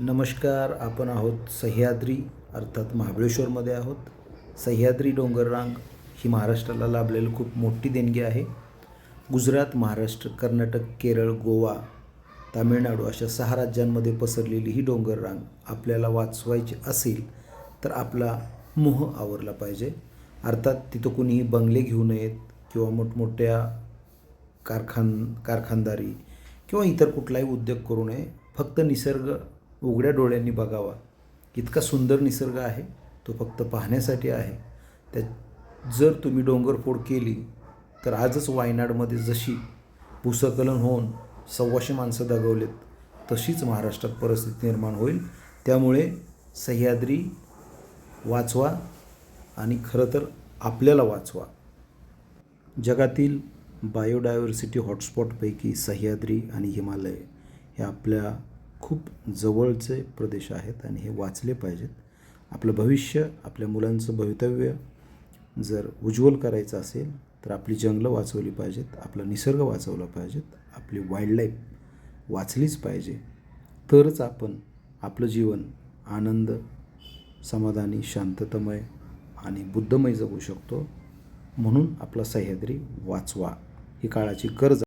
नमस्कार आपण आहोत सह्याद्री अर्थात महाबळेश्वरमध्ये आहोत. सह्याद्री डोंगररांग ही महाराष्ट्राला लाभलेली खूप मोठी देणगी आहे. गुजरात महाराष्ट्र कर्नाटक केरळ गोवा तामिळनाडू अशा सहा राज्यांमध्ये पसरलेली ही डोंगररांग आपल्याला वाचवायची असेल तर आपला मोह आवरला पाहिजे. अर्थात तिथं कुणीही बंगले घेऊ नयेत किंवा मोठमोठ्या कारखान कारखानदारी किंवा इतर कुठलाही उद्योग करू नये. फक्त निसर्ग उघड्या डोळ्यांनी बघावा. इतका सुंदर निसर्ग आहे तो फक्त पाहण्यासाठी आहे. त्या जर तुम्ही डोंगरफोड केली तर आजच वायनाडमध्ये जशी भूसकलन होऊन सव्वाशे माणसं दगवलेत तशीच महाराष्ट्रात परिस्थिती निर्माण होईल. त्यामुळे सह्याद्री वाचवा आणि खरं तर आपल्याला वाचवा. जगातील बायोडायव्हर्सिटी हॉटस्पॉटपैकी सह्याद्री आणि हिमालय हे आपल्या खूप जवळचे प्रदेश आहेत आणि हे वाचले पाहिजेत. आपलं भविष्य आपल्या मुलांचं भवितव्य जर उज्ज्वल करायचं असेल तर आपली जंगलं वाचवली पाहिजेत आपला निसर्ग वाचवला पाहिजेत आपली वाईल्डलाईफ वाचलीच पाहिजे. तरच आपण आपलं जीवन आनंद समाधानी शांततामय आणि बुद्धमय जगू शकतो. म्हणून आपला सह्याद्री वाचवा. ही काळाची गरज